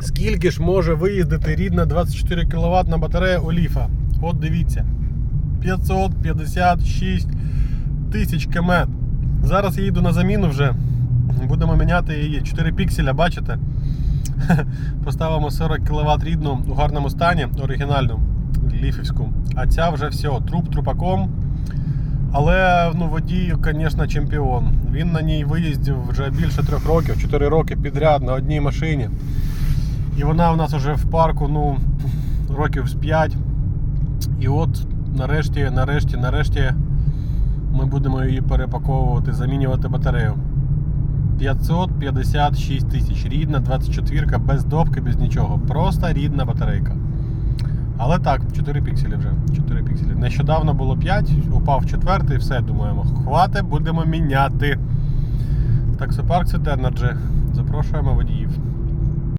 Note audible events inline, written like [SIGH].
Скільки ж може виїздити рідна 24 кВт батарея Оліфа? От дивіться. 556 тисяч км. Зараз я їду на заміну вже. Будемо міняти її 4 пікселя, бачите? [LAUGHS] Поставимо 40 кВт рідну у гарному стані, оригінальну ліфівську. А ця вже все, труп трупаком. Але ну, водій, звісно, чемпіон. Він на ній виїздив вже більше трьох років, 4 роки підряд на одній машині. І вона у нас вже в парку ну, років з 5. І от нарешті, нарешті, нарешті ми будемо її перепаковувати, замінювати батарею. 556 тисяч. Рідна 24 без допки, без нічого. Просто рідна батарейка. Але так, 4 пікселі вже. 4 пікселі. Нещодавно було 5, упав 4, все, думаємо, хвати, будемо міняти. Таксопарк Energy. Запрошуємо водіїв.